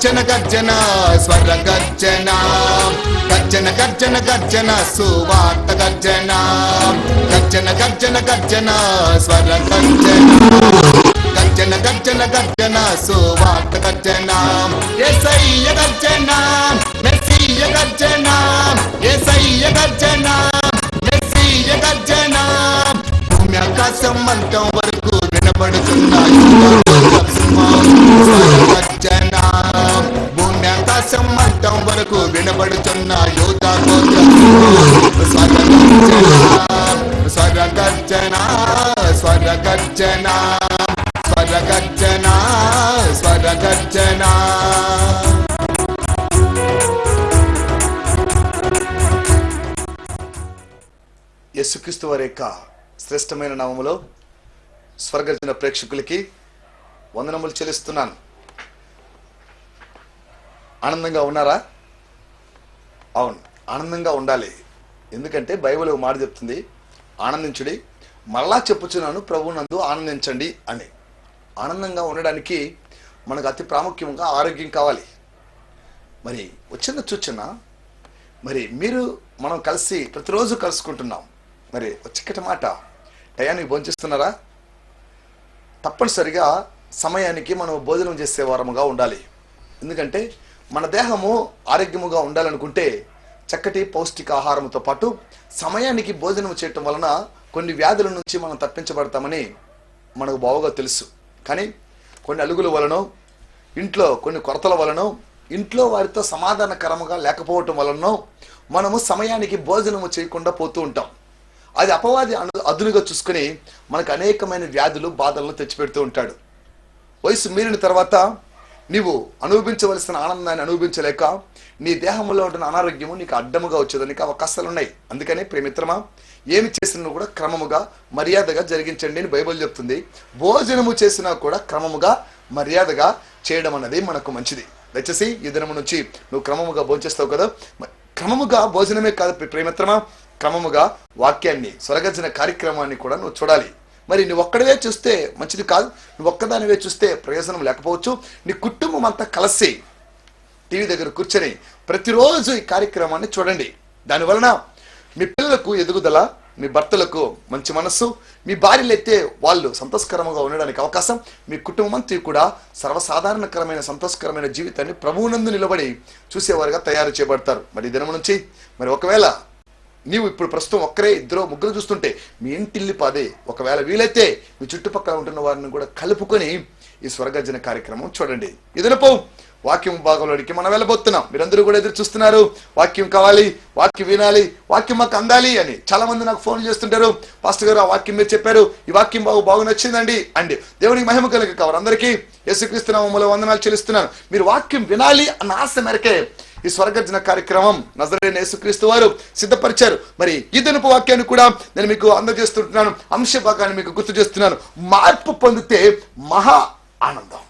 గర్జన గర్జన స్వర గర్జన. గర్జన గర్జన గర్జన సువార్త గర్జన. గర్జన గర్జన గర్జన స్వర గర్జన. గర్జన గర్జన గర్జన సువార్త గర్జన. ఏసయ్య గర్జన మెస్సీయ గర్జన. ఏసయ్య గర్జన మెస్సీయ గర్జన. భూమి ఆకాశం అంతం వరకు వినబడుతున్నాయి భూమి ఆకాశం అంతం వరకు వినబడుతున్న యోధ స్వరగర్జన స్వరగర్జన స్వరగర్జన స్వరగర్జన స్వర యేసుక్రీస్తు వారి యొక్క శ్రేష్టమైన నామములో స్వర్గర్జన ప్రేక్షకులకి వందనములు చెల్లిస్తున్నాను. ఆనందంగా ఉన్నారా? అవును ఆనందంగా ఉండాలి. ఎందుకంటే బైబిల్ ఒక మాట చెప్తుంది ఆనందించుడి మళ్ళా చెప్పుచున్నాను ప్రభు నందు ఆనందించండి అని. ఆనందంగా ఉండడానికి మనకు అతి ప్రాముఖ్యంగా ఆరోగ్యం కావాలి. మరి వచ్చిన చూచిన? మరి మీరు మనం కలిసి ప్రతిరోజు కలుసుకుంటున్నాం. మరి వచ్చికట మాట టయానికి భోంచేస్తున్నారా? తప్పనిసరిగా సమయానికి మనం భోజనం చేసే వారముగా ఉండాలి. ఎందుకంటే మన దేహము ఆరోగ్యముగా ఉండాలనుకుంటే చక్కటి పౌష్టిక ఆహారంతో పాటు సమయానికి భోజనం చేయటం వలన కొన్ని వ్యాధుల నుంచి మనం తప్పించబడతామని మనకు బావుగా తెలుసు. కానీ కొన్ని అలుగుల వలన ఇంట్లో కొన్ని కొరతల వలన ఇంట్లో వారితో సమాధానకరముగా లేకపోవటం వలన మనము సమయానికి భోజనము చేయకుండా పోతూ ఉంటాం. అది అపవాది అను అదునుగా చూసుకొని మనకు అనేకమైన వ్యాధులు బాధలను తెచ్చిపెడుతూ ఉంటాడు. వయసు మీరిన తర్వాత నీవు అనుభవించవలసిన ఆనందాన్ని అనుభవించలేక నీ దేహంలో ఉంటున్న అనారోగ్యము నీకు అడ్డముగా వచ్చేదానికి అవకాశాలు ఉన్నాయి అందుకని ప్రేమిత్రమా ఏమి చేసినా కూడా క్రమముగా మర్యాదగా జరిగించండి అని బైబిల్ చెప్తుంది. భోజనము చేసినా కూడా క్రమముగా మర్యాదగా చేయడం అన్నది మనకు మంచిది. దయచేసి ఈ దినము నుంచి నువ్వు క్రమముగా భోంచేస్తావు కదా. క్రమముగా భోజనమే కాదు ప్రేమిత్రమా క్రమముగా వాక్యాన్ని స్వరగర్జన కార్యక్రమాన్ని కూడా నువ్వు చూడాలి. మరి నువ్వు ఒక్కడవే చూస్తే మంచిది కాదు. నువ్వు ఒక్కదానివే చూస్తే ప్రయోజనం లేకపోవచ్చు. నీ కుటుంబం అంతా కలిసి టీవీ దగ్గర కూర్చొని ప్రతిరోజు ఈ కార్యక్రమాన్ని చూడండి. దానివలన మీ పిల్లలకు ఎదుగుదల మీ భర్తలకు మంచి మనస్సు మీ భార్యలైతే వాళ్ళు సంతోషకరంగా ఉండడానికి అవకాశం మీ కుటుంబం అంతా కూడా సర్వసాధారణకరమైన సంతోషకరమైన జీవితాన్ని ప్రభువునందు నిలబడి చూసేవారుగా తయారు చేయబడతారు. మరి దినం నుంచి మరి ఒకవేళ నీవు ఇప్పుడు ప్రస్తుతం ఒక్కరే ఇద్దరు ముగ్గురు చూస్తుంటే మీ ఇంటిల్లి పాదే. ఒకవేళ వీలైతే మీ చుట్టుపక్కల ఉంటున్న వారిని కూడా కలుపుకొని ఈ స్వర్గర్జన కార్యక్రమం చూడండి. ఎదురుపో వాక్యం భాగంలోనికి మనం వెళ్ళబోతున్నాం. మీరందరూ కూడా ఎదురు చూస్తున్నారు. వాక్యం కావాలి వాక్యం వినాలి వాక్యం మాకు అందాలి అని చాలా మంది నాకు ఫోన్ చేస్తుంటారు. పాస్టర్ గారు ఆ వాక్యం మీరు చెప్పారు. ఈ వాక్యం బాగు బాగు నచ్చిందండి. అండి దేవునికి మహిమ కలిగి కావాలి అందరికీ యేసుక్రీస్తు నామములో వందనాలు చెల్లిస్తున్నాను. మీరు వాక్యం వినాలి అన్న ఆశ మేరకే ఈ స్వర్గర్జన కార్యక్రమం నజరైన యేసుక్రీస్తు వారు సిద్ధపరిచారు. మరి ఈ దినపు వాక్యాన్ని కూడా నేను మీకు అందజేస్తుంటున్నాను. అంశ భాగాన్ని మీకు గుర్తు చేస్తున్నాను. మార్పు పొందితే మహా ఆనందం.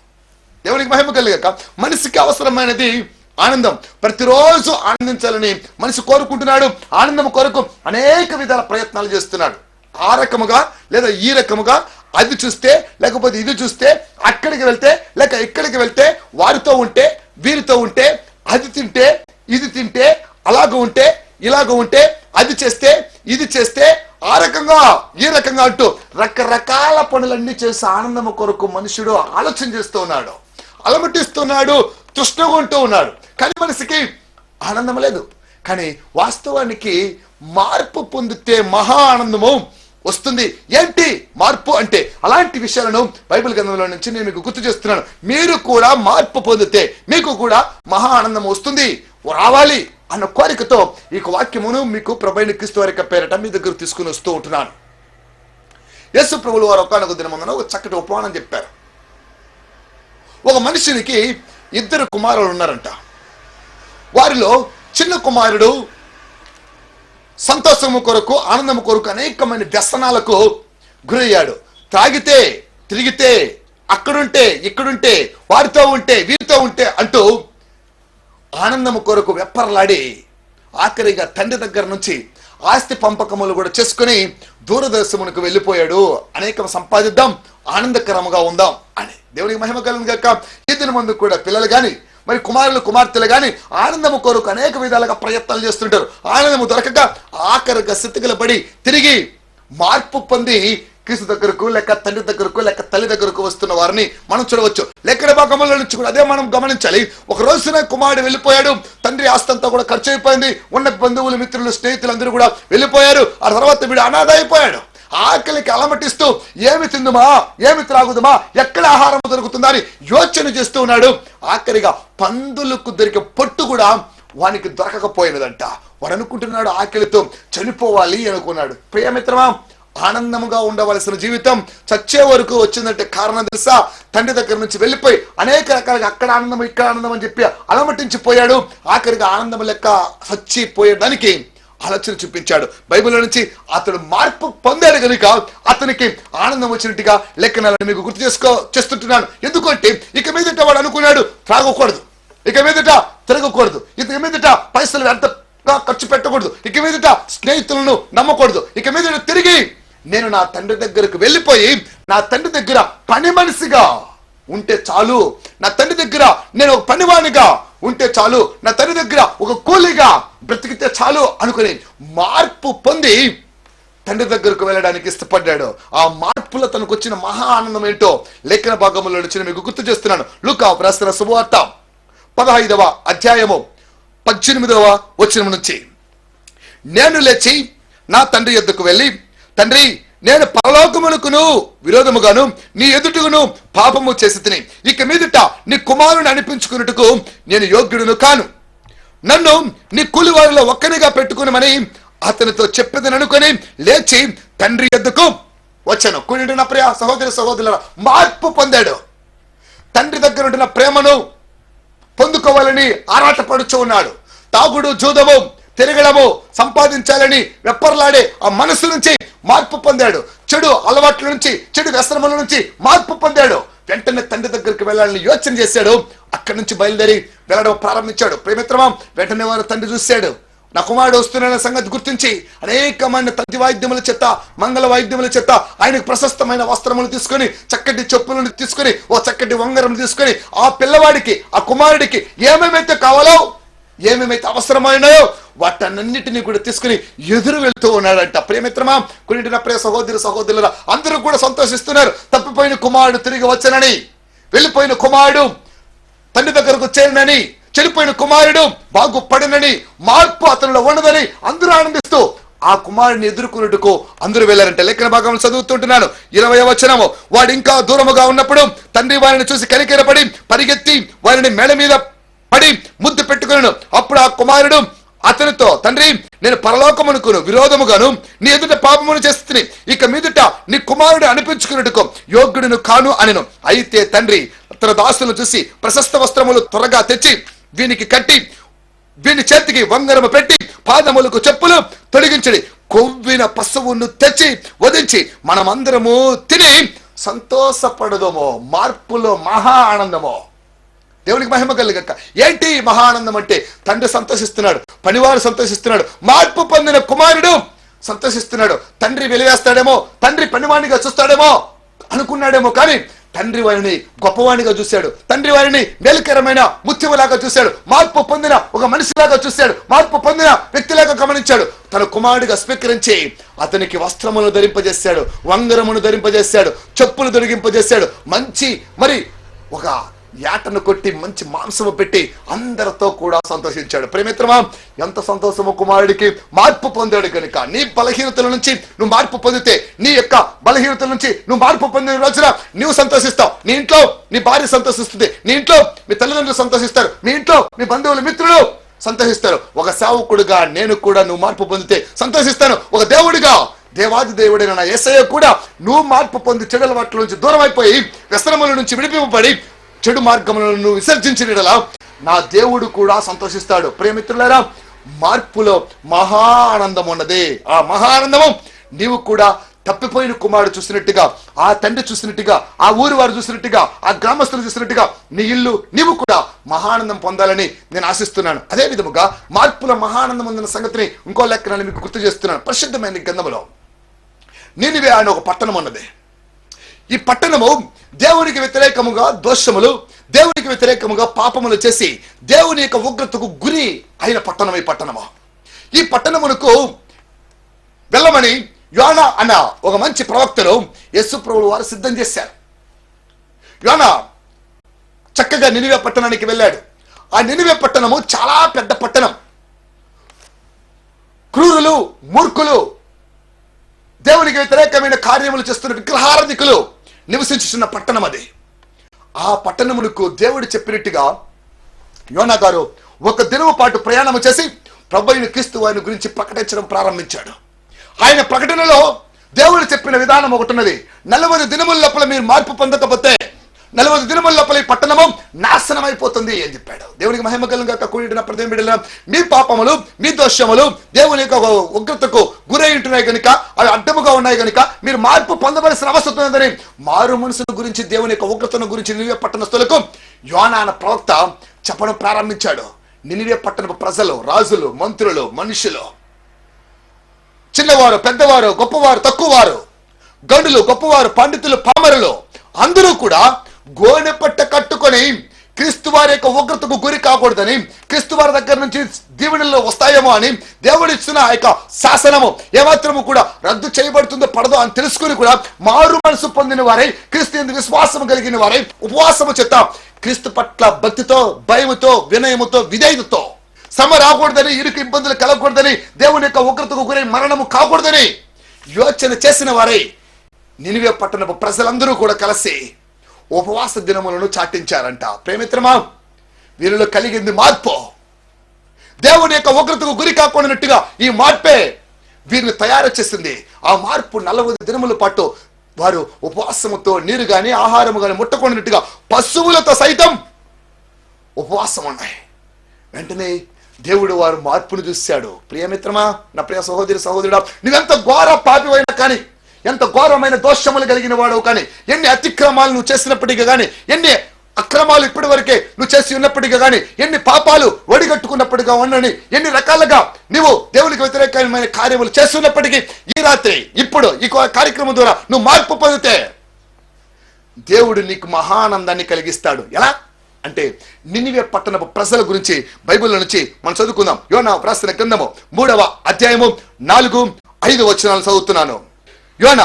దేవునికి మహిమ కలిగాక మనిషికి అవసరమైనది ఆనందం. ప్రతిరోజు ఆనందించాలని మనిషి కోరుకుంటున్నాడు. ఆనందం కొరకు అనేక విధాల ప్రయత్నాలు చేస్తున్నాడు. ఆ రకముగా లేదా ఈ రకముగా అది చూస్తే లేకపోతే ఇది చూస్తే అక్కడికి వెళ్తే లేక ఇక్కడికి వెళ్తే వారితో ఉంటే వీరితో ఉంటే అది తింటే ఇది తింటే అలాగ ఉంటే ఇలాగ ఉంటే అది చేస్తే ఇది చేస్తే ఆ రకంగా ఈ రకంగా అంటూ రకరకాల పనులన్నీ చేసి ఆనందం కొరకు మనుషుడు ఆలోచన చేస్తూ ఉన్నాడు. అలమటిస్తున్నాడు తృష్ణగుంటూ ఉన్నాడు. కానీ మనసుకి ఆనందం లేదు. కానీ వాస్తవానికి మార్పు పొందితే మహా ఆనందము. వస్తుంది. ఏంటి మార్పు అంటే అలాంటి విషయాలను బైబిల్ గ్రంథంలో నుంచి నేను మీకు గుర్తు చేస్తున్నాను. మీరు కూడా మార్పు పొందితే మీకు కూడా మహా ఆనందం వస్తుంది. రావాలి అన్న కోరికతో ఈ వాక్యమును మీకు ప్రభైన క్రీస్తు వారి పేరట మీ దగ్గర తీసుకుని వస్తూ ఉంటున్నాను. యేసు ప్రభులు వారు ఒకనొక దినమందున ఒక చక్కటి ఉపమానం చెప్పారు. ఒక మనిషినికి ఇద్దరు కుమారులు ఉన్నారంట. వారిలో చిన్న కుమారుడు సంతోషము కొరకు ఆనందము కొరకు అనేకమైన వ్యసనాలకు గురయ్యాడు. తాగితే తిరిగితే అక్కడుంటే ఇక్కడుంటే వారితో ఉంటే వీరితో ఉంటే అంటూ ఆనందము కొరకు వెప్పరలాడి ఆఖరిగా తండ్రి దగ్గర నుంచి ఆస్తి పంపకములు కూడా చేసుకుని దూరదర్శమునకు వెళ్ళిపోయాడు. అనేకం సంపాదిద్దాం ఆనందకరముగా ఉందాం అని. దేవునికి మహిమ కలను గాక. ఈ దిన ముందు కూడా పిల్లలు కానీ మరి కుమారులు కుమార్తెలు కానీ ఆనందము కొరకు అనేక విధాలుగా ప్రయత్నాలు చేస్తుంటారు. ఆనందము దొరకక ఆఖరిగా స్థితిగల పడి తిరిగి మార్పు పొంది క్రీస్తు దగ్గరకు లేక తండ్రి దగ్గరకు లేక తల్లి దగ్గరకు వస్తున్న వారిని మనం చూడవచ్చు. లెక్కడ భాగంలో నుంచి కూడా అదే మనం గమనించాలి. ఒక రోజున కుమారుడు వెళ్ళిపోయాడు. తండ్రి ఆస్తంతా కూడా ఖర్చు అయిపోయింది. ఉన్న బంధువులు మిత్రులు స్నేహితులు అందరూ కూడా వెళ్ళిపోయారు. ఆ తర్వాత వీడు అనాథ అయిపోయాడు. ఆకలికి అలమటిస్తూ ఏమి తిందుమా? ఏమి త్రాగుదుమా? ఎక్కడ ఆహారం దొరుకుతుందా అని యోచన చేస్తూ ఉన్నాడు. ఆఖరిగా పందులకు దొరికే పొట్టు కూడా వానికి దొరకకపోయినదంట. వాడు అనుకుంటున్నాడు ఆకలితో చనిపోవాలి అనుకున్నాడు. ప్రియమిత్రమా ఆనందముగా ఉండవలసిన జీవితం చచ్చే వరకు వచ్చిందంటే కారణం తెలుసా? తండ్రి దగ్గర నుంచి వెళ్ళిపోయి అనేక రకాలుగా అక్కడ ఆనందం ఇక్కడ ఆనందం అని చెప్పి అలమటించిపోయాడు. ఆఖరిగా ఆనందం లెక్క చచ్చిపోయేదానికి ఆలోచన చూపించాడు. బైబిల్ నుంచి అతడు మార్పు పొందాడు కనుక అతనికి ఆనందం వచ్చినట్టుగా లెక్కనాలని మీకు గుర్తు చేసుకో చేస్తుంటున్నాను. ఎందుకంటే ఇక మీదట వాడు అనుకున్నాడు త్రాగకూడదు. ఇక మీదట తిరగకూడదు. ఇక మీదట పైసలు వ్యర్థంగా ఖర్చు పెట్టకూడదు. ఇక మీదట స్నేహితులను నమ్మకూడదు. ఇక మీదట తిరిగి నేను నా తండ్రి దగ్గరకు వెళ్ళిపోయి నా తండ్రి దగ్గర పని మనిషిగా ఉంటే చాలు. నా తండ్రి దగ్గర నేను ఒక పనివానిగా ఉంటే చాలు. నా తండ్రి దగ్గర ఒక కూలీగా బ్రతికితే చాలు అనుకుని మార్పు పొంది తండ్రి దగ్గరకు వెళ్ళడానికి ఇష్టపడ్డాడు. ఆ మార్పులో తనకు వచ్చిన మహా ఆనందం ఏంటో లేఖన భాగంలో నుంచి మీకు గుర్తు చేస్తున్నాను. లుకా రాసిన శుభవార్త పదహైదవ అధ్యాయము పద్దెనిమిదవ వచనం నుంచి. నేను లేచి నా తండ్రి ఎద్దుకు వెళ్ళి తండ్రి నేను పరలోకమునకును విరోధముగాను నీ ఎదుటకును పాపము చేసి తిని. ఇక మీదట నీ కుమారుని అనిపించుకున్నట్టుకు నేను యోగ్యుడును కాను. నన్ను నీ కూలివారిలో ఒక్కనిగా పెట్టుకునమని అతనితో చెప్పేదని అనుకుని లేచి తండ్రి ఎద్దుకు వచ్చాను. కూడింటున్న ప్రియ సహోదరి సహోదరుల మార్పు పొందాడు. తండ్రి దగ్గర ఉంటున్న ప్రేమను పొందుకోవాలని ఆరాటపడుచు ఉన్నాడు. తాగుడు జూదము తిరగడము సంపాదించాలని వెప్పర్లాడే ఆ మనసు నుంచి మార్పు పొందాడు. చెడు అలవాట్ల నుంచి చెడు వ్యసనముల నుంచి మార్పు పొందాడు. వెంటనే తండ్రి దగ్గరికి వెళ్ళాలని యోచన చేశాడు. అక్కడి నుంచి బయలుదేరి వెళ్ళడం ప్రారంభించాడు. ప్రేమిత్రమా వెంటనే వారు తండ్రి చూశాడు. నా కుమారుడు వస్తున్న సంగతి గుర్తించి అనేకమైన తది వాయిద్యముల చేత మంగళ వాయిద్యముల చేత ఆయనకు ప్రశస్తమైన వస్త్రములు తీసుకొని చక్కటి చెప్పులను తీసుకొని ఓ చక్కటి వంగరం తీసుకొని ఆ పిల్లవాడికి ఆ కుమారుడికి ఏమేమైతే కావాలో ఏమేమైతే అవసరమైనాయో వాటన్నిటిని కూడా తీసుకుని ఎదురు వెళ్తూ ఉన్నాడంట. ప్రేమిత్రమా కొన్నింటిన ప్రియ సహోదరి సహోదరుల అందరూ కూడా సంతోషిస్తున్నారు. తప్పిపోయిన కుమారుడు తిరిగి వచ్చనని వెళ్ళిపోయిన కుమారుడు తండ్రి దగ్గరకు చేరినని చెడిపోయిన కుమారుడు బాగుపడినని మార్పు అతనిలో ఉండదని అందరూ ఆనందిస్తూ ఆ కుమారుడిని ఎదుర్కొన్నట్టుకు అందరూ వెళ్ళారంటే. లెక్కన భాగం చదువుతుంటున్నాను. ఇరవై వచనము. వాడు ఇంకా దూరముగా ఉన్నప్పుడు తండ్రి వారిని చూసి కనికెరపడి పరిగెత్తి వారిని మెడ మీద పడి ముద్దు పెట్టుకున్నాను. అప్పుడు ఆ కుమారుడు అతనితో తండ్రి నేను పరలోకమునుకును విరోధముగాను నీ ఎదుట పాపమును చేస్తుంది ఇక మీదుట నీ కుమారుడు అనిపించుకున్నట్టుకు యోగ్యుడును కాను అనెను. అయితే తండ్రి తన దాసులను చూసి ప్రశస్త వస్త్రములు త్వరగా తెచ్చి వీనికి కట్టి వీని చేతికి వంగరము పెట్టి పాదములకు చెప్పులు తొలగించడి కొవ్విన పశువును తెచ్చి వదించి మనమందరము తిని సంతోషపడదమో. మార్పులో మహా ఆనందమో. దేవునికి మహిమ కలుగక్క ఏంటి మహానందం మహా అంటే? తండ్రి సంతోషిస్తున్నాడు పనివారు సంతోషిస్తున్నాడు మార్పు పొందిన కుమారుడు సంతోషిస్తున్నాడు. తండ్రి వెలివేస్తాడేమో తండ్రి పనివాణిగా చూస్తాడేమో అనుకున్నాడేమో కానీ తండ్రి వారిని గొప్పవాణిగా చూశాడు. తండ్రి వారిని మేలుకరమైన ముత్యములాగా చూశాడు. మార్పు పొందిన ఒక మనిషిలాగా చూశాడు. మార్పు పొందిన వ్యక్తిలాగా గమనించాడు. తన కుమారుడిగా స్వీకరించి అతనికి వస్త్రమును ధరింపజేశాడు వంగరమును ధరింపజేశాడు చెప్పులు తొడిగింపజేశాడు. మంచి మరి ఒక యాటను కొట్టి మంచి మాంసము పెట్టి అందరితో కూడా సంతోషించాడు. ప్రేమిత్రమా ఎంత సంతోషము కుమారుడికి మార్పు పొందాడు కనుక? నీ బలహీనతల నుంచి నువ్వు మార్పు పొందితే నీ యొక్క బలహీనతల నుంచి నువ్వు మార్పు పొందిన రోజున నువ్వు సంతోషిస్తావు. నీ ఇంట్లో నీ భార్య సంతోషిస్తుంది. నీ ఇంట్లో మీ తల్లిదండ్రులు సంతోషిస్తారు. మీ ఇంట్లో మీ బంధువులు మిత్రులు సంతోషిస్తారు. ఒక సేవకుడుగా నేను కూడా నువ్వు మార్పు పొందితే సంతోషిస్తాను. ఒక దేవుడిగా దేవాది దేవుడైన నా యేసయ్య కూడా నువ్వు మార్పు పొంది చెడు వాటి నుంచి దూరం అయిపోయి వ్యసనముల నుంచి విడిపింపబడి చెడు మార్గములను నువ్వు విసర్జించినలా నా దేవుడు కూడా సంతోషిస్తాడు. ప్రేమిత్రులారా మార్పులో మహా ఆనందం ఉన్నది. ఆ మహా ఆనందము నీవు కూడా తప్పిపోయిన కుమారుడు చూసినట్టుగా ఆ తండ్రి చూసినట్టుగా ఆ ఊరి వారు చూసినట్టుగా ఆ గ్రామస్తులు చూసినట్టుగా నీ ఇల్లు నీవు కూడా మహానందం పొందాలని నేను ఆశిస్తున్నాను. అదే విధముగా మార్పుల మహానందం ఉందన్న సంగతిని ఇంకో లెక్కనని మీకు గుర్తు చేస్తున్నాను. ప్రసిద్ధమైన గంధములో నినివే ఆయన ఒక పట్టణం ఉన్నది. ఈ పట్టణము దేవునికి వ్యతిరేకముగా దోషములు దేవునికి వ్యతిరేకముగా పాపములు చేసి దేవుని యొక్క ఉగ్రతకు గురి అయిన పట్టణం ఈ పట్టణము. ఈ పట్టణమునకు వెళ్ళమని యోనా అన్న ఒక మంచి ప్రవక్తను యేసు వారు సిద్ధం చేశారు. యోనా చక్కగా నినివే పట్టణానికి వెళ్ళాడు. ఆ నినివే పట్టణము చాలా పెద్ద పట్టణం. క్రూరులు మూర్ఖులు దేవునికి వ్యతిరేకమైన కార్యములు చేస్తున్న విగ్రహారధికులు నివసించుతున్న పట్టణం అది. ఆ పట్టణమునకు దేవుడు చెప్పినట్టుగా యోనా గారు ఒక దినము పాటు ప్రయాణం చేసి ప్రభుని క్రీస్తు వారిని గురించి ప్రకటించడం ప్రారంభించాడు. ఆయన ప్రకటనలో దేవుడు చెప్పిన విధానం ఒకటి ఉన్నది. నలభై దినముల లోపల మీరు మార్పు పొందకపోతే నలభై దినముల లోపల ఈ పట్టణము నాశనం అయిపోతుంది అని చెప్పాడు. దేవునికి మహిమ కలుగా కూడిన ప్రతి బిడ్డల మీ పాపములు మీ దోషములు దేవుని యొక్క ఉగ్రతకు గురై ఉంటున్నాయి కనుక అవి అడ్డముగా ఉన్నాయి కనుక మీరు మార్పు పొందవలసిన అవసరం ఉందని మారు మనసుల గురించి దేవుని యొక్క ఉగ్రతను గురించి నిలివే పట్టణస్తులకు యోనాన ప్రవక్త చెప్పడం ప్రారంభించాడు. నినివే పట్టణపు ప్రజలు రాజులు మంత్రులు మనుషులు. చిన్నవారు పెద్దవారు గొప్పవారు తక్కువవారు గండులు గొప్పవారు పండితులు పామరులు అందరూ కూడా గోనె పట్ట కట్టుకొని క్రీస్తు వారి యొక్క ఉగ్రతకు గురి కాకూడదని క్రీస్తు వారి దగ్గర నుంచి దీవెనలు వస్తాయేమో అని దేవుడు ఇచ్చిన ఆ యొక్క శాసనము ఏమాత్రము కూడా రద్దు చేయబడుతుందో పడదో అని తెలుసుకుని కూడా మారు మనసు పొందిన వారై క్రీస్తు ఎందు విశ్వాసం కలిగిన వారై ఉపవాసము చేత క్రీస్తు పట్ల భక్తితో భయముతో వినయముతో విధేయతతో సమ రాకూడదని ఇరుకు ఇబ్బందులు కలగకూడదని దేవుని యొక్క ఉగ్రతకు గురై మరణము కాకూడదని యోచన చేసిన వారై నినివే పట్టణపు ప్రజలందరూ కూడా కలిసి ఉపవాస దినములను చాటించారంట. ప్రేమిత్రమా వీరిలో కలిగింది మార్పు. దేవుని యొక్క ఉగ్రతకు గురి కాకుండానట్టుగా ఈ మార్పే వీరిని తయారు చేసింది. ఆ మార్పు నలభై దినముల పాటు వారు ఉపవాసముతో నీరు కానీ ఆహారము కానీ ముట్టకుండానట్టుగా పశువులతో సైతం ఉపవాసం ఉన్నాయి. వెంటనే దేవుడు వారు మార్పును చూశాడు. ప్రియమిత్రమా నా ప్రియ సహోదరి సహోదరుడా నువ్వెంత ఘోర పాపివైనా కానీ ఎంత ఘోరమైన దోషములు కలిగిన వాడవు కానీ ఎన్ని అతిక్రమాలు నువ్వు చేసినప్పటికీ కానీ ఎన్ని అక్రమాలు ఇప్పటి వరకే నువ్వు చేసి ఉన్నప్పటికీ కానీ ఎన్ని పాపాలు ఒడిగట్టుకున్నప్పటిగా ఉండని ఎన్ని రకాలుగా నువ్వు దేవునికి వ్యతిరేకమైన కార్యములు చేస్తున్నప్పటికీ ఈ రాత్రి ఇప్పుడు ఈ కార్యక్రమం ద్వారా నువ్వు మార్పు పొందితే దేవుడు నీకు మహానందాన్ని కలిగిస్తాడు. ఎలా? అంటే నినివే పట్టణపు ప్రజల గురించి బైబిల్ నుంచి మనం చదువుకుందాం. యోనా రాసిన గ్రంథము మూడవ అధ్యాయము నాలుగు ఐదు వచనాలు చదువుతున్నాను. యోన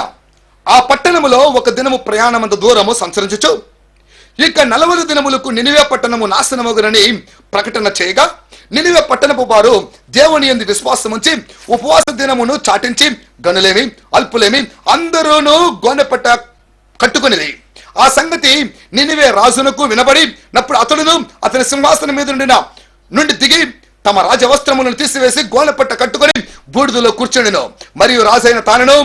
ఆ పట్టణములో ఒక దినము ప్రయాణమంత దూరము సంచరించుచు. ఇక నలభై దినములకు నినివే పట్టణము నాశనమగునని ప్రకటన చేయగా నినివే పట్టణపు వారు దేవుని ఎందు విశ్వాసం ఉంచి ఉపవాస దినమును చాటించి గనులేమి అల్పులేమి అందరూను గోనెపట్ట కట్టుకునేది ఆ సంగతి నినివే రాజునకు వినబడి నప్పుడు అతడును అతని సింహాసనం మీద నుండిన నుండి దిగి తమ రాజవస్త్రములను తీసివేసి గోనెపట్ట కట్టుకొని బూడిదలో కూర్చుండెను. మరియు రాజైన తానను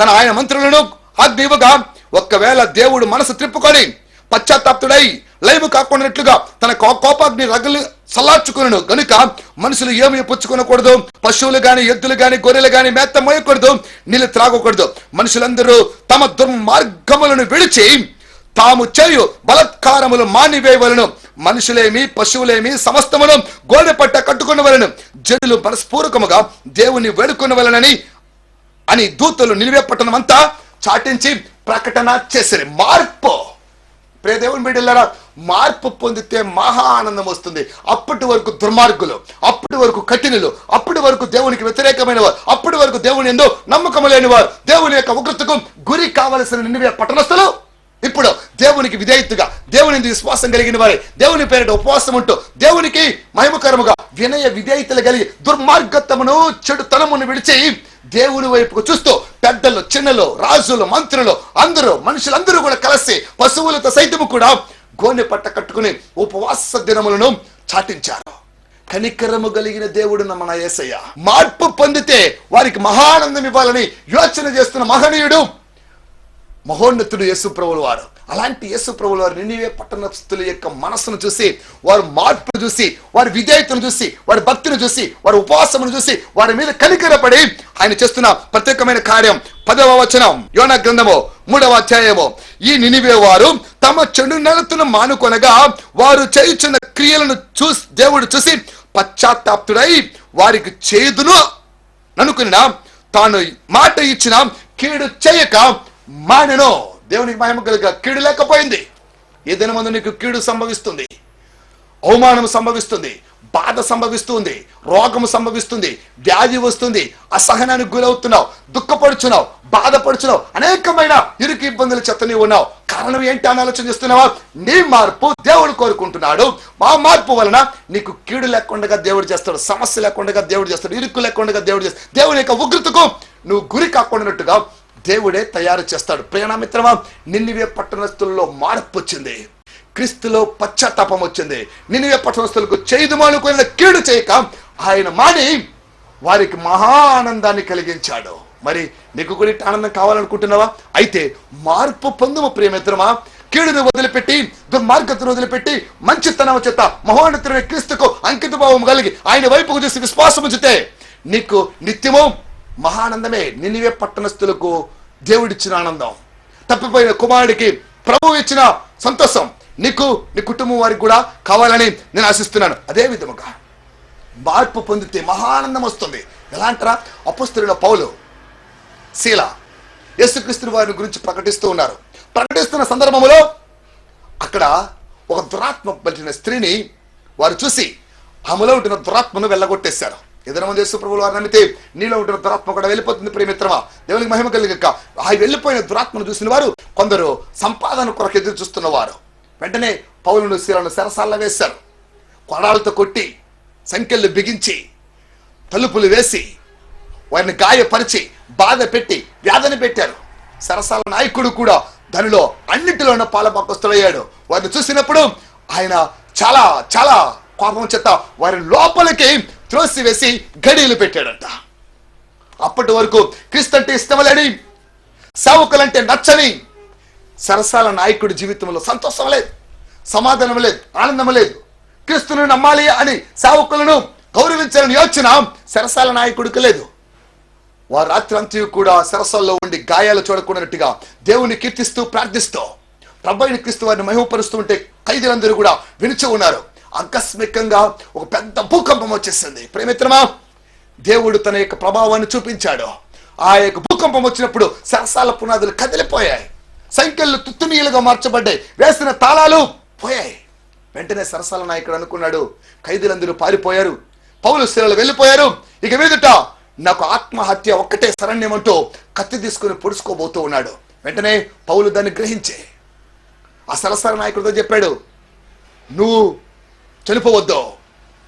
తన ఆయన మంత్రులను ఆజ్ఞివ్వగా ఒక్కవేళ దేవుడు మనసు త్రిప్పుకొని పశ్చాత్తాప్తుడై లైవ్ కాకుండానట్లుగా తన కోపాగ్ని రగలు సల్లార్చుకును గనుక మనుషులు ఏమి పుచ్చుకొనకూడదు. పశువులు గాని ఎద్దులు గాని గొర్రెలు గాని మేత మోయకూడదు. నీళ్ళు త్రాగకూడదు. మనుషులందరూ తమ దుర్మార్గములను విడిచి తాము చేయు బలత్కారములు మానివేయవలను. మనుషులేమి పశువులేమి సమస్తమును గోడె పట్ట కట్టుకున్నవలను. జనులు మనస్పూర్వకముగా దేవుని వేడుకున్నవలనని అని దూతలు నిలివే పట్టణమంతా చాటించి ప్రకటన చేశారు. మార్పు. ప్రేదేవుని బిడ్డలారా మార్పు పొందితే మహా ఆనందం వస్తుంది. అప్పటి వరకు దుర్మార్గులు అప్పటి వరకు కఠినులు అప్పటి వరకు దేవునికి వ్యతిరేకమైన వారు అప్పటి వరకు దేవుని ఎందు నమ్మకం లేని వారు దేవుని యొక్క ఉగ్రతకు గురి కావలసిన నిన్నవే పట్టణస్థులు ఇప్పుడు దేవునికి విధేయత్తుగా దేవుని విశ్వాసం కలిగిన వారే. దేవుని పేరిట ఉపవాసం ఉంటూ దేవునికి మహిమకరముగా వినయ విధేయతలు కలిగి దుర్మార్గత్వమును చెడుతనమును విడిచి దేవుని వైపుకు చూస్తూ పెద్దలు చిన్నలు రాజులు మంత్రులు అందరూ మనుషులందరూ కూడా కలిసి పశువులతో సైతము కూడా గోనె పట్ట కట్టుకుని ఉపవాస దినములను చాటించారు. కనికరము కలిగిన దేవుడు మన ఏసయ్య. మార్పు పొందితే వారికి మహానందం ఇవ్వాలని యోచన చేస్తున్న మహనీయుడు మహోన్నతుడు యేసుప్రభుల వారు. అలాంటి యేసుప్రభుల వారు నినివే పట్టణస్థుల యొక్క మనస్సును చూసి వారి మార్పును చూసి వారి విధేయతను చూసి వారి భక్తిని చూసి వారి ఉపవాసమును చూసి వారి మీద కనికరపడి ఆయన చేస్తున్న ప్రత్యేకమైన కార్యం పదవ వచనం. యోన గ్రంథము మూడవ అధ్యాయము. ఈ నినివే వారు తమ చెడు నడతను మానుకొనగా వారు చేయుచున్న క్రియలను చూసి దేవుడు చూసి పశ్చాత్తాప్తుడై వారికి చేదును అనుకున్నా తాను మాట ఇచ్చిన కీడు చేయక మానెను. దేవునికి మహిమ కలుగ. కీడు లేకపోయింది. ఏదైనా ముందు నీకు కీడు సంభవిస్తుంది. అవమానం సంభవిస్తుంది. బాధ సంభవిస్తుంది. రోగం సంభవిస్తుంది. వ్యాధి వస్తుంది. అసహనానికి గురవుతున్నావు. దుఃఖపడుచున్నావు. బాధపడుచున్నావు. అనేకమైన ఇరుకు ఇబ్బందుల చెత్త నీవు ఉన్నావు. కారణం ఏంటి అని ఆలోచన చేస్తున్నావా? నీ మార్పు దేవుడు కోరుకుంటున్నాడు. మా మార్పు వలన నీకు కీడు లేకుండా దేవుడు చేస్తాడు. సమస్య లేకుండా దేవుడు చేస్తాడు. ఇరుక్కు లేకుండా దేవుడు చేస్తాడు. దేవుని యొక్క ఉగ్రతకు నువ్వు గురి కాకుండా దేవుడే తయారు చేస్తాడు. ప్రయాణమిత్రమా నిన్నివే పట్టణస్తుల్లో మార్పు వచ్చింది క్రీస్తులో పశ్చాత్తాపం వచ్చింది. నినివే పట్టణస్తులకు చేదుమానుకున్న కీడు చేయక ఆయన మాని వారికి మహా ఆనందాన్ని కలిగించాడు. మరి నీకు కూడా ఆనందం కావాలనుకుంటున్నావా? అయితే మార్పు పొందుము ప్రియమిత్రమా కీడును వదిలిపెట్టి దుర్మార్గతను వదిలిపెట్టి మంచితనం చేత మహోన్నతుడైన క్రీస్తుకు అంకిత భావం కలిగి ఆయన వైపుకు చూసి విశ్వాసం ఉంచితే నీకు నిత్యము మహానందమే నినివే పట్టణస్థులకు దేవుడిచ్చిన ఆనందం. తప్పిపోయిన కుమారుడికి ప్రభు ఇచ్చిన సంతోషం. నీకు నీ కుటుంబం వారికి కూడా కావాలని నేను ఆశిస్తున్నాను. అదే విధముగా మార్పు పొందితే మహానందం వస్తుంది. ఎలా అంటారా? అపస్తుల పౌలు శీల యేసుక్రీస్తుని వారిని గురించి ప్రకటిస్తూ ఉన్నారు. ప్రకటిస్తున్న సందర్భంలో అక్కడ ఒక దురాత్మ పలిచిన స్త్రీని వారు చూసి ఆమెలో ఉంటున్న దురాత్మను వెళ్ళగొట్టేశారు. ఏదైనా మంది యేసు ప్రభువు వారు నమ్మితే నీలో ఉంటున్న దురాత్మ కూడా వెళ్ళిపోతుంది ప్రేమిత్రమా దేవునికి మహిమ కలిగక ఆ వెళ్ళిపోయిన దురాత్మను చూసిన వారు కొందరు సంపాదన కొరకు ఎదురు చూస్తున్నవారు వెంటనే పౌలను శీలను శరసాల వేశారు. కొడాలతో కొట్టి సంఖ్యలు బిగించి తలుపులు వేసి వారిని గాయపరిచి బాధ పెట్టి వ్యాధని పెట్టారు. సరసాల నాయకుడు కూడా దానిలో అన్నింటిలోనూ పాలపాకస్తుడయ్యాడు. వారిని చూసినప్పుడు ఆయన చాలా చాలా కోపం చేత వారి లోపలికి త్రోసివేసి గడియలు పెట్టాడంట. అప్పటి వరకు క్రీస్తు ఇష్టమలేని సేవకులంటే నచ్చని సరసాల నాయకుడి జీవితంలో సంతోషం లేదు సమాధానం లేదు ఆనందం లేదు. క్రీస్తును నమ్మాలి అని సేవకులను గౌరవించాలని యోచన సరసాల నాయకుడికి లేదు. వారు రాత్రి అంతయు కూడా సరస్సుల్లో ఉండి గాయాలు చూడకూడనట్టుగా దేవుని కీర్తిస్తూ ప్రార్థిస్తూ ప్రభుని క్రీస్తు వారిని మహిమపరుస్తూ ఉంటే ఖైదీలందరూ కూడా వినిచి ఉన్నారు. ఆకస్మికంగా ఒక పెద్ద భూకంపం వచ్చేసింది. ప్రేమిత్రమా దేవుడు తన యొక్క ప్రభావాన్ని చూపించాడు. ఆ యొక్క భూకంపం వచ్చినప్పుడు సరసాల పునాదులు కదిలిపోయాయి. సంఖ్యలు తుత్తునీయులుగా మార్చబడ్డాయి. వేసిన తాళాలు పోయాయి. వెంటనే సరసాల నాయకుడు అనుకున్నాడు ఖైదీలందరూ పారిపోయారు. పౌలు శిలలు వెళ్ళిపోయారు. ఇక మీదుట నాకు ఆత్మహత్య ఒక్కటే శరణ్యమంటూ కత్తి తీసుకుని పొడుచుకోబోతూ ఉన్నాడు. వెంటనే పౌలు దాన్ని గ్రహించే. ఆ సరసాల నాయకుడితో చెప్పాడు నువ్వు చనిపోవద్దు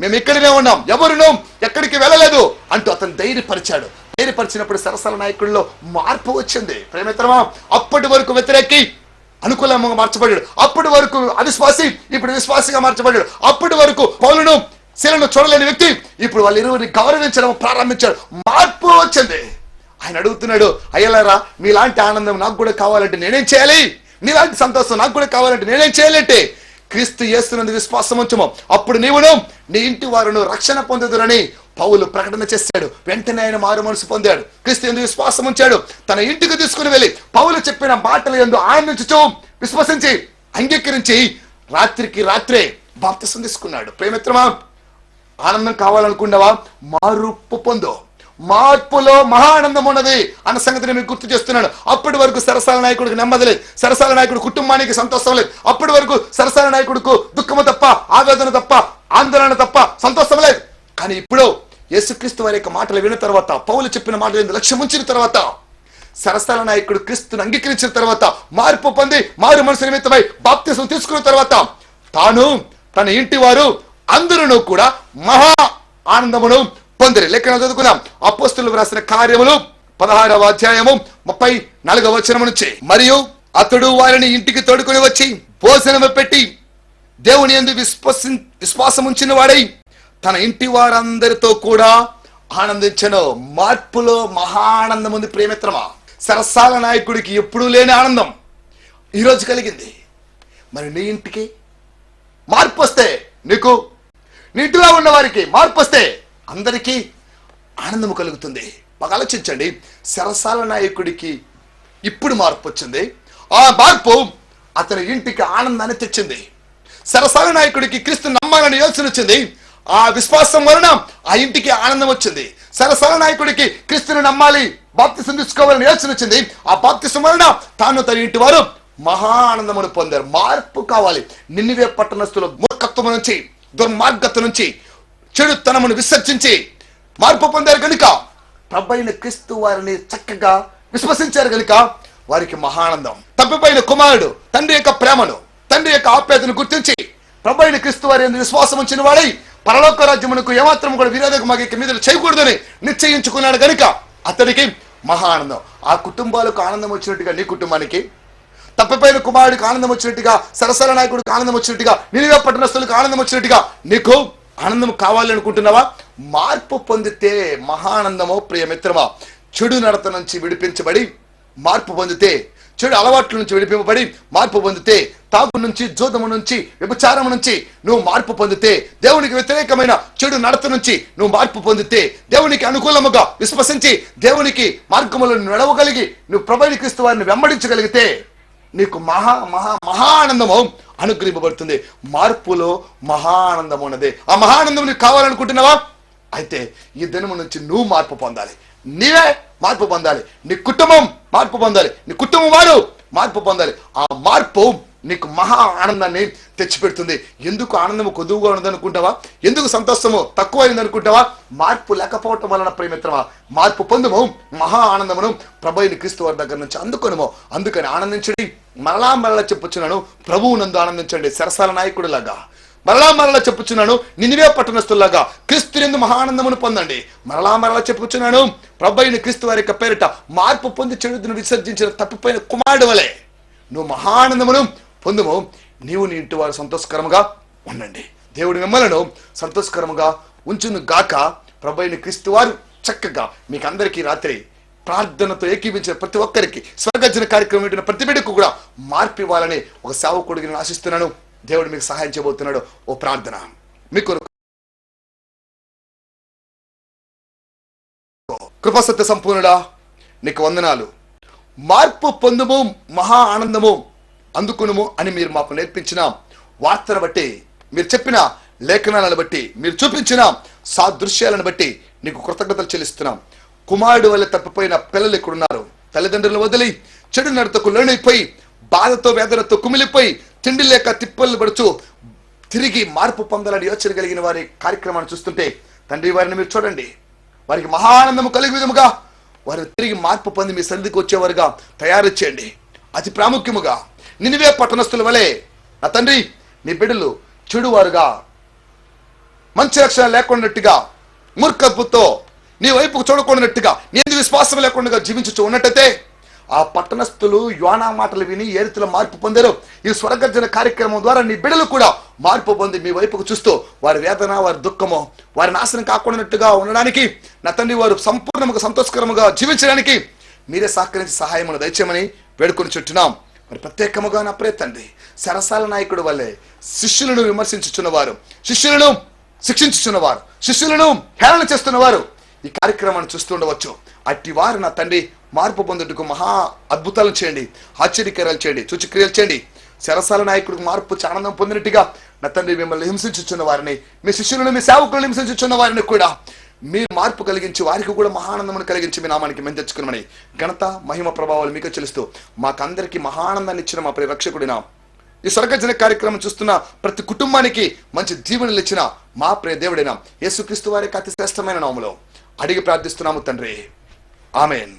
మేము ఇక్కడనే ఉన్నాం. ఎవరును ఎక్కడికి వెళ్ళలేదు అంటూ అతను ధైర్యపరిచాడు. ధైర్యపరిచినప్పుడు సరసల నాయకుల్లో మార్పు వచ్చింది. ప్రేమిత్రమా అప్పటి వరకు వ్యతిరేకి అనుకూలంగా మార్చబడ్డాడు. అప్పటి వరకు అవిశ్వాసి ఇప్పుడు విశ్వాసిగా మార్చబడ్డాడు. అప్పటి వరకు పౌలను శిలను చూడలేని వ్యక్తి ఇప్పుడు వాళ్ళు ఇరువురిని గౌరవించడం ప్రారంభించాడు. మార్పు వచ్చింది. ఆయన అడుగుతున్నాడు అయ్యలారా మీలాంటి ఆనందం నాకు కూడా కావాలంటే నేనేం చేయాలి? నీలాంటి సంతోషం నాకు కూడా కావాలంటే నేనేం చేయాలంటే క్రీస్తు చేస్తున్నది విశ్వాసం ఉంచము. అప్పుడు నీవును నీ ఇంటి వారును రక్షణ పొందుదురని పౌలు ప్రకటన చేశాడు. వెంటనే ఆయన మారు మనసు పొందాడు. క్రీస్తు ఎందు విశ్వాసం ఉంచాడు. తన ఇంటికి తీసుకుని వెళ్ళి పౌలు చెప్పిన మాటలు ఎందు ఆనందించుచు విశ్వసించి అంగీకరించి రాత్రికి రాత్రే బాప్తిసం తీసుకున్నాడు. ప్రేమిత్రమా ఆనందం కావాలనుకున్నావా? మారుపు పొందు. మార్పులో మహా ఆనందం ఉన్నది అన్న సంగతిని మీకు గుర్తు చేస్తున్నాను. అప్పటి వరకు సరసాల నాయకుడికి నెమ్మది లేదు. సరసాల నాయకుడు కుటుంబానికి సంతోషం లేదు. అప్పటి వరకు సరసాల నాయకుడుకు దుఃఖము తప్ప ఆవేదన తప్ప ఆందోళన తప్ప సంతోషం లేదు. కానీ ఇప్పుడు యేసుక్రీస్తు వారి యొక్క మాటలు విన్న తర్వాత పౌలు చెప్పిన మాటలు ఎందుకు లక్ష్యం ఉంచిన తర్వాత సరసాల నాయకుడు క్రీస్తుని అంగీకరించిన తర్వాత మార్పు పొంది మారు మనసు నిమిత్తమై బాప్తిసం తీసుకున్న తర్వాత తాను తన ఇంటి వారు అందరూ కూడా మహా ఆనందమును పొందిరి. లెక్కన చదువుకుందాం అపోస్తులు రాసిన కార్యములు పదహారవ అధ్యాయము ముప్పై నాలుగవ వచనము నుంచి. మరియు అతడు వారిని ఇంటికి తోడుకొని వచ్చి భోజనము పెట్టి దేవుని ఎందు విశ్వసి విశ్వాసం ఉంచిన వాడై తన ఇంటి వారందరితో కూడా ఆనందించను. మార్పులో మహానందం ఉంది ప్రేమిత్రమా సరసాల నాయకుడికి ఎప్పుడూ లేని ఆనందం ఈరోజు కలిగింది. మరి నీ ఇంటికి మార్పు వస్తే నీకు నీ ఇంటిలో ఉన్న వారికి మార్పు వస్తే అందరికీ ఆనందం కలుగుతుంది. బాగా ఆలోచించండి. సరసాల నాయకుడికి ఇప్పుడు మార్పు వచ్చింది. ఆ మార్పు అతని ఇంటికి ఆనందాన్ని తెచ్చింది. సరసాల నాయకుడికి క్రీస్తు నమ్మాలని యోచన వచ్చింది ఆ విశ్వాసం వలన ఆ ఇంటికి ఆనందం వచ్చింది. సరసాల నాయకుడికి క్రీస్తుని నమ్మాలి బాప్తిసం తీసుకోవాలని యోచన వచ్చింది ఆ బాప్తిసం వలన తాను తన ఇంటి వారు మహా ఆనందమును పొందారు. మార్పు కావాలి. నిన్నివే పట్టణస్తుల మూర్ఖత్వం నుంచి దుర్మార్గత నుంచి చెడుతనమును విసర్జించి మార్పు పొందారు కనుక ప్రభైన క్రీస్తు వారిని చక్కగా విశ్వసించారు కనుక వారికి మహానందం. తప్పిపోయిన కుమారుడు తండ్రి యొక్క ప్రేమను తండ్రి యొక్క ఆప్యాయతను గుర్తించి ప్రభైన క్రీస్తు వారి విశ్వాసం ఉంచిన వాడై పరలోక రాజ్యమునకు ఏమాత్రం కూడా విరోధక మగ మీద చేయకూడదని నిశ్చయించుకున్నాడు కనుక అతడికి మహా ఆనందం ఆ కుటుంబాలకు ఆనందం వచ్చినట్టుగా నీ కుటుంబానికి తప్పిపోయిన కుమారుడికి ఆనందం వచ్చినట్టుగా సరసర నాయకుడికి ఆనందం వచ్చినట్టుగా నిలువ పట్టణస్తులకు ఆనందం వచ్చినట్టుగా నీకు ఆనందం కావాలనుకుంటున్నావా? మార్పు పొందితే మహానందమో ప్రియమిత్రమా? చెడు నడత నుంచి విడిపించబడి మార్పు పొందితే చెడు అలవాట్ల నుంచి విడిపింపబడి మార్పు పొందితే తాగు నుంచి జోదము నుంచి వ్యభిచారం నుంచి నువ్వు మార్పు పొందితే దేవునికి వ్యతిరేకమైన చెడు నడత నుంచి నువ్వు మార్పు పొందితే దేవునికి అనుకూలముగా విశ్వసించి దేవునికి మార్గములను నడవగలిగి నువ్వు ప్రభైన క్రీస్తు వారిని వెంబడించగలిగితే నీకు మహా మహా మహా ఆనందము అనుగ్రహింపబడుతుంది. మార్పులో మహానందం ఉన్నది ఆ మహానందం నీకు కావాలనుకుంటున్నావా? అయితే ఈ దినము నుంచి నువ్వు మార్పు పొందాలి. నీవే మార్పు పొందాలి. నీ కుటుంబం మార్పు పొందాలి. నీ కుటుంబం వారు మార్పు పొందాలి. ఆ మార్పు నీకు మహా ఆనందాన్ని తెచ్చిపెడుతుంది. ఎందుకు ఆనందము కొద్దుగా ఉందనుకుంటావా అనుకుంటావా ఎందుకు సంతోషము తక్కువైంది అనుకుంటావా? మార్పు లేకపోవటం వలన ప్రేమిత్రమా? మార్పు పొందుము మహా ఆనందమును ప్రభైని క్రీస్తు వారి దగ్గర నుంచి అందుకొనుము. అందుకని ఆనందించండి. మరలా మరలా చెప్పుచున్నాను ప్రభువు నందు ఆనందించండి సరసాల నాయకుడిలాగా. మరలా మరలా చెప్పుచున్నాను నినివే పట్టణస్తులాగా క్రీస్తు ఎందు మహానందమును పొందండి. మరలా మరలా చెప్పుచున్నాను ప్రభైన క్రీస్తు వారి యొక్క పేరిట మార్పు పొంది చెడును విసర్జించిన తప్పిపోయిన కుమారుడు వలె. నువ్వు మహానందమును పొందుము. నీవు నీ ఇంటి వారు సంతోషకరముగా ఉండండి. దేవుడి మిమ్మలను సంతోషకరముగా ఉంచును గాక. ప్రభైన క్రీస్తు వారు చక్కగా మీకు అందరికీ రాత్రి ప్రార్థనతో ఏకీపించిన ప్రతి ఒక్కరికి స్వర్గజన కార్యక్రమం పెట్టిన ప్రతి బిడ్డకు కూడా మార్పు ఇవ్వాలని ఒక సేవకుడికి నేను ఆశిస్తున్నాను. దేవుడు మీకు సహాయం చేయబోతున్నాడు. ఓ ప్రార్థన. మీకు కృపసత్య సంపూర్ణుడా నీకు వందనాలు. మార్పు పొందుము మహా ఆనందము. అందుకునుము అని మీరు మాకు నేర్పించిన. వార్తను బట్టి మీరు చెప్పిన లేఖనాలను బట్టి మీరు చూపించిన సాదృశ్యాలను బట్టి నీకు కృతజ్ఞతలు చెల్లిస్తున్నాం. కుమారుడు వల్ల తప్పిపోయిన పిల్లలు ఇక్కడ ఉన్నారు తల్లిదండ్రులను వదిలి చెడు నడతకు లోనైపోయి బాధతో వేదనతో కుమిలిపోయి తిండి లేక తిప్పలు పడుచు తిరిగి మార్పు పొందాలని యోచన కలిగిన వారి కార్యక్రమాన్ని చూస్తుంటే తండ్రి వారిని మీరు చూడండి. వారికి మహానందము కలిగి విధముగా వారు తిరిగి మార్పు పొంది మీ సన్నిధికి వచ్చేవారుగా తయారు చేయండి. అతి ప్రాముఖ్యముగా నినివే పట్టణస్తుల వలె నా తండ్రి నీ బిడ్డలు చెడువారుగా. మంచి రక్షణ లేకున్నట్టుగా మూర్ఖత్వంతో నీ వైపుకు చూడకుండానట్టుగా నీ విశ్వాసం లేకుండా జీవించు ఉన్నట్టయితే ఆ పట్టణస్థులు యోనా మాటలు విని ఏ మార్పు పొందారు ఈ స్వరగర్జన కార్యక్రమం ద్వారా నీ బిడ్డలు కూడా మార్పు పొంది మీ వైపుకు చూస్తూ వారి వేదన వారి దుఃఖము వారి నాశనం కాకుండా ఉండడానికి నా తండ్రి వారు సంపూర్ణముగా సంతోషకరముగా జీవించడానికి మీరే సహకరించి సహాయమును దయచేయమని వేడుకొని చుట్టున్నాం మరి ప్రత్యేకముగా నా తండ్రి సరసాల నాయకుడు వల్లే శిష్యులను విమర్శించుచున్నవారు శిష్యులను శిక్షించుచున్నవారు శిష్యులను హేళన చేస్తున్నవారు ఈ కార్యక్రమాన్ని చూస్తుండవచ్చు అట్టి వారు నా తండ్రి మార్పు పొందుటకు మహా అద్భుతాలను చేయండి ఆశ్చర్యకరాలు చేయండి సూచక్రియలు చేయండి. సరసాల నాయకుడికి మార్పు ఆనందం పొందినట్టుగా నా తండ్రి మిమ్మల్ని హింసించుచున్న వారిని మీ శిష్యులను మీ సేవకులను హింసించుచున్న వారిని కూడా మీరు మార్పు కలిగించి వారికి కూడా మహానందమును కలిగించి మీ నామానికి మేము తెచ్చుకున్నామని ఘనత మహిమ ప్రభావాలు మీకు చెలుస్తూ మాకందరికీ మహానందాన్ని ఇచ్చిన మా ప్రియరక్షకుడిన ఈ స్వర్గజన కార్యక్రమం చూస్తున్న ప్రతి కుటుంబానికి మంచి దీవెనలు ఇచ్చిన మా ప్రియ దేవుడైన యేసుక్రీస్తు వారికి అతి శ్రేష్టమైన నామలో అడిగి ప్రార్థిస్తున్నాము తండ్రి. ఆమెన్.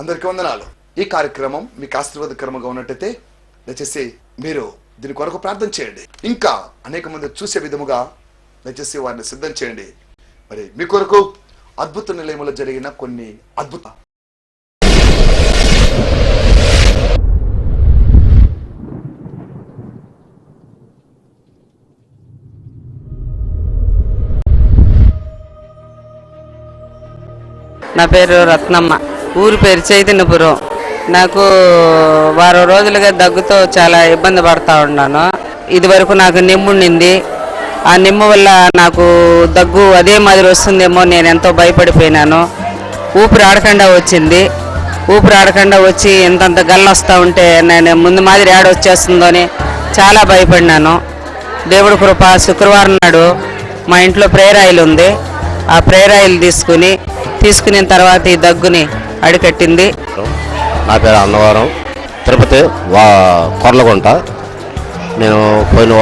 అందరికీ వందనాలు. ఈ కార్యక్రమం మీకు ఆశీర్వాదకరంగా ఉన్నట్టయితే దయచేసి మీరు దీని కొరకు ప్రార్థన చేయండి. ఇంకా అనేక మంది చూసే విధముగా దయచేసి వారిని సిద్ధం చేయండి. మరి మీ కొరకు అద్భుత నిలయములో జరిగిన కొన్ని అద్భుత నా పేరు రత్నమ్మ. ఊరి పేరు చైతన్యపురం. నాకు వారం రోజులుగా దగ్గుతో చాలా ఇబ్బంది పడతా ఉన్నాను. ఇదివరకు నాకు నిమ్ముండింది ఆ నిమ్మ వల్ల నాకు దగ్గు అదే మాదిరి వస్తుందేమో నేను ఎంతో భయపడిపోయినాను. ఊపిరి ఆడకుండా వచ్చింది. ఊపిరి ఆడకుండా వచ్చి ఇంతంత గల్ల వస్తూ ఉంటే నేను ముందు మాదిరి ఆడ వచ్చేస్తుందో అని చాలా భయపడినాను. దేవుడి కృప శుక్రవారం నాడు మా ఇంట్లో ప్రేయర్ ఆయిల్ ఉంది. ఆ ప్రేయర్ ఆయిల్ తీసుకుని తీసుకున్న తర్వాత ఈ దగ్గుని అడికట్టింది నా పేరు అన్నవరం. తిరుపతి వా కొర్లగుంట. నేను పోయిన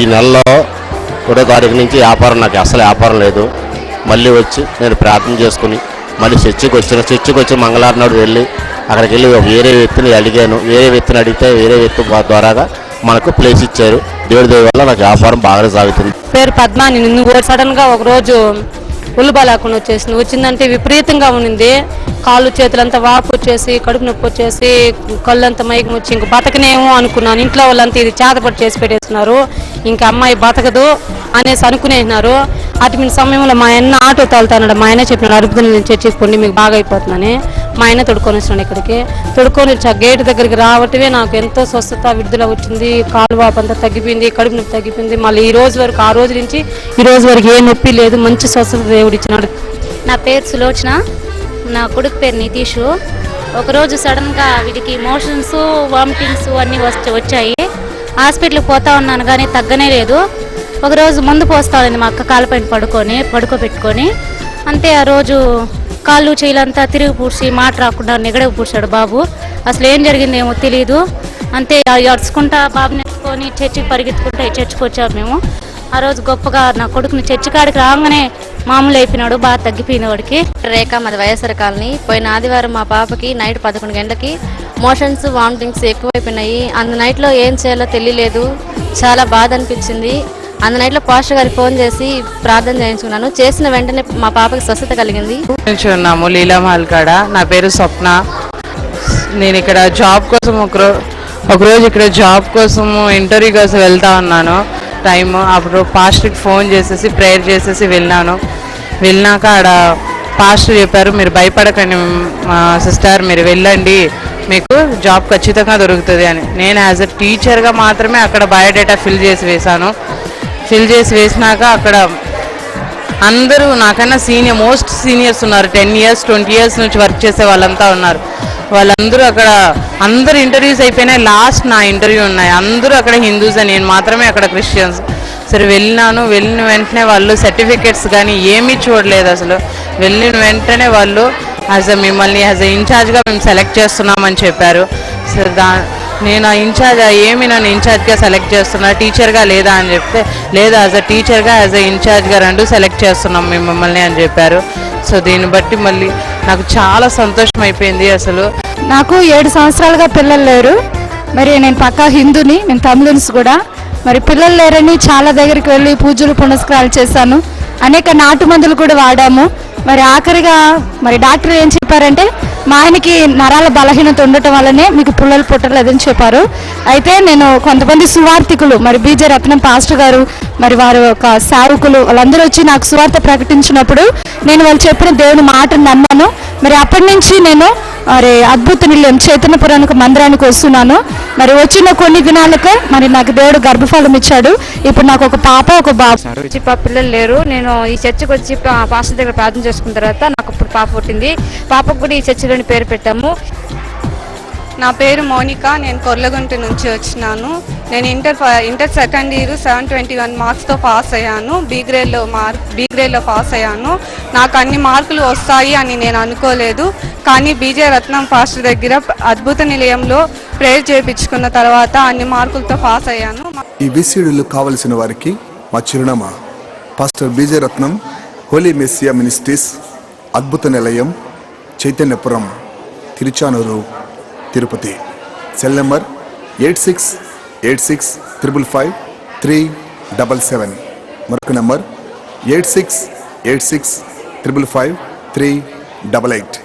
ఈ నెలలో ఒకటో తారీఖు నుంచి వ్యాపారం నాకు అసలు వ్యాపారం లేదు. మళ్ళీ వచ్చి నేను ప్రార్థన చేసుకుని మళ్ళీ చర్చికి వచ్చిన చర్చికి వచ్చి మంగళవారం నాడు వెళ్ళి అక్కడికి వెళ్ళి ఒక వేరే వ్యక్తిని అడిగాను. వేరే వ్యక్తిని అడిగితే వేరే వ్యక్తి ద్వారాగా మనకు ప్లేస్ ఇచ్చారు. దేవుడి దేవుడి వల్ల నాకు వ్యాపారం బాగానే సాగుతుంది. పేరు పద్మాని. నువ్వు సడన్ ఒకరోజు ఒక రోజు వచ్చేసింది. వచ్చిందంటే విపరీతంగా ఉన్నింది. కాళ్ళు చేతులంతా వాపు వచ్చేసి కడుపు నొప్పి వచ్చేసి కళ్ళంతా మైకం వచ్చి ఇంక బతకనేమో అనుకున్నాను. ఇంట్లో వాళ్ళంతా ఇది చేతపడి చేసి పెట్టేస్తున్నారు. ఇంకా అమ్మాయి బతకదు అనేసి అనుకునేసినారు అటు సమయంలో మా అన్న ఆటో తోలుతాడు మా ఆయన చెప్పినాడు అరుపుదల నుంచి చర్చికి మీకు బాగా అయిపోతుందని. మా ఆయన తొడుకొని వచ్చినాడు ఇక్కడికి. తొడుకొని వచ్చా ఆ గేట్ దగ్గరికి రావటమే నాకు ఎంతో స్వస్థత విడుదల వచ్చింది. కాలు వాపంతా తగ్గిపోయింది కడుపు నొప్పి తగ్గిపోయింది. మళ్ళీ ఈ రోజు వరకు ఆ రోజు నుంచి ఈ రోజు వరకు ఏ నొప్పి లేదు. మంచి స్వస్థత దేవుడు ఇచ్చినాడు. నా పేరు సులోచన. నా కొడుకు పేరు నితీషు. ఒకరోజు సడన్గా వీడికి మోషన్స్ వామిటింగ్స్ అన్నీ వచ్చి వచ్చాయి. హాస్పిటల్కి పోతా ఉన్నాను కానీ తగ్గనే లేదు. ఒకరోజు మందు పోస్తానండి మా అక్క కాళ్ళపైన పడుకొని పడుకోబెట్టుకొని. అంతే ఆ రోజు కాళ్ళు చేయిలంతా తిరిగి పూడ్చి మాట రాకుండా నిగడకు పూడ్చాడు బాబు. అసలు ఏం జరిగిందేమో తెలియదు అంతే అడుచుకుంటా బాబుని ఎత్తుకొని చర్చికి పరిగెత్తుకుంటా చర్చికి వచ్చాము మేము. ఆ రోజు గొప్పగా నా కొడుకుని చర్చి కాడికి రాగానే మామూలు అయిపోయినాడు బాగా తగ్గిపోయింది వాడికి. రేఖ మాది వైఎస్ఆర్ కాలనీ. పోయిన ఆదివారం మా పాపకి నైట్ పదకొండు గంటలకి మోషన్స్ వామిటింగ్స్ ఎక్కువైపోయినాయి. అందు నైట్లో ఏం చేయాలో తెలియలేదు. చాలా బాధ అనిపించింది. అందు నైట్లో పాస్టర్ గారికి ఫోన్ చేసి ప్రార్థన చేయించుకున్నాను. చేసిన వెంటనే మా పాపకి స్వస్థత కలిగింది. నుంచి ఉన్నాము లీలామాల్ కాడ. నా పేరు స్వప్న. నేను ఇక్కడ జాబ్ కోసం ఒకరో ఒకరోజు ఇక్కడ జాబ్ కోసం ఇంటర్వ్యూ కోసం వెళ్తా ఉన్నాను. టైం అప్పుడు పాస్టర్కి ఫోన్ చేసేసి ప్రేయర్ చేసేసి వెళ్ళాను. వెళ్ళినాక ఆడ పాస్టర్ చెప్పారు మీరు భయపడకండి మా సిస్టర్ మీరు వెళ్ళండి. మీకు జాబ్ ఖచ్చితంగా దొరుకుతుంది అని. నేను యాజ్ అ టీచర్గా మాత్రమే అక్కడ బయోడేటా ఫిల్ చేసి వేశాను. ఫిల్ చేసి వేసినాక అక్కడ అందరూ నాకన్నా సీనియర్ మోస్ట్ సీనియర్స్ ఉన్నారు. టెన్ ఇయర్స్ ట్వంటీ ఇయర్స్ నుంచి వర్క్ చేసే వాళ్ళంతా ఉన్నారు. వాళ్ళందరూ అక్కడ అందరు ఇంటర్వ్యూస్ అయిపోయినాయి. లాస్ట్ నా ఇంటర్వ్యూ ఉన్నాయి. అందరూ అక్కడ హిందూస్ నేను మాత్రమే అక్కడ క్రిస్టియన్స్ సరే వెళ్ళినాను. వెళ్ళిన వెంటనే వాళ్ళు సర్టిఫికెట్స్ కానీ ఏమీ చూడలేదు అసలు. వెళ్ళిన వెంటనే వాళ్ళు యాజ్ అ మిమ్మల్ని యాజ్ అ ఇన్ఛార్జ్గా మేము సెలెక్ట్ చేస్తున్నామని చెప్పారు. సరే దా నేను ఆ ఇన్ఛార్జ్ ఏమి నన్ను ఇన్ఛార్జ్గా సెలెక్ట్ చేస్తున్నా? టీచర్గా లేదా అని చెప్తే లేదా యాజ్ అ టీచర్గా యాజ్ అ ఇన్ఛార్జ్గా రెండు సెలెక్ట్ చేస్తున్నాం మేము మిమ్మల్ని అని చెప్పారు. సో దీన్ని బట్టి మళ్ళీ నాకు చాలా సంతోషం అయిపోయింది అసలు. నాకు ఏడు సంవత్సరాలుగా పిల్లలు లేరు. మరి నేను పక్కా హిందూని నేను తమిళన్స్ కూడా. మరి పిల్లలు లేరని చాలా దగ్గరికి వెళ్ళి పూజలు పునస్కారాలు చేశాను. అనేక నాటు మందులు కూడా వాడాము. మరి ఆఖరిగా మరి డాక్టర్ ఏం చెప్పారంటే మా ఆయనకి నరాల బలహీనత ఉండటం వల్లనే మీకు పుల్లలు పుట్టలేదని చెప్పారు. అయితే నేను కొంతమంది సువార్థికులు మరి బీజే రత్నం పాస్టర్ గారు మరి వారు ఒక సారుకులు వాళ్ళందరూ వచ్చి నాకు సువార్త ప్రకటించినప్పుడు నేను వాళ్ళు చెప్పిన దేవుని మాటను నమ్మాను. మరి అప్పటి నుంచి నేను మరి అద్భుత నిలయం చైతన్యపురానికి మందిరానికి వస్తున్నాను. మరి వచ్చిన కొన్ని దినాలకే మరి నాకు దేవుడు గర్భఫలం ఇచ్చాడు. ఇప్పుడు నాకు ఒక పాప ఒక బాబు. చిప్ప పిల్లలు లేరు. నేను ఈ చర్చికి వచ్చి పాస్టర్ దగ్గర ప్రార్థన చేసుకున్న తర్వాత నాకు ఇప్పుడు పాప పుట్టింది. పాపకు కూడా ఈ చర్చిలోని పేరు పెట్టాము. నా పేరు మోనిక నేను కొర్లగుంట నుంచి వచ్చినాను. నేను inter inter second year seven twenty one మార్క్స్తో pass అయ్యాను. బీ గ్రేడ్లో మార్క్ బీ గ్రేడ్లో పాస్ అయ్యాను. నాకు అన్ని మార్కులు వస్తాయి అని నేను అనుకోలేదు. కానీ బీజే రత్నం ఫాస్ట్ దగ్గర అద్భుత నిలయంలో ప్రేయర్ చేయించుకున్న తర్వాత అన్ని మార్కులతో పాస్ అయ్యాను. ఈ బీసీడీలు కావలసిన వారికి మా చిరునామా. Pastor BJ Ratnam Holy Messiah Ministries అద్భుత నిలయం Chaitanyapuram Tiruchanur. Tirupati. Cell number eight six eight six triple five three double seven మరొక number eight six eight six triple five three double eight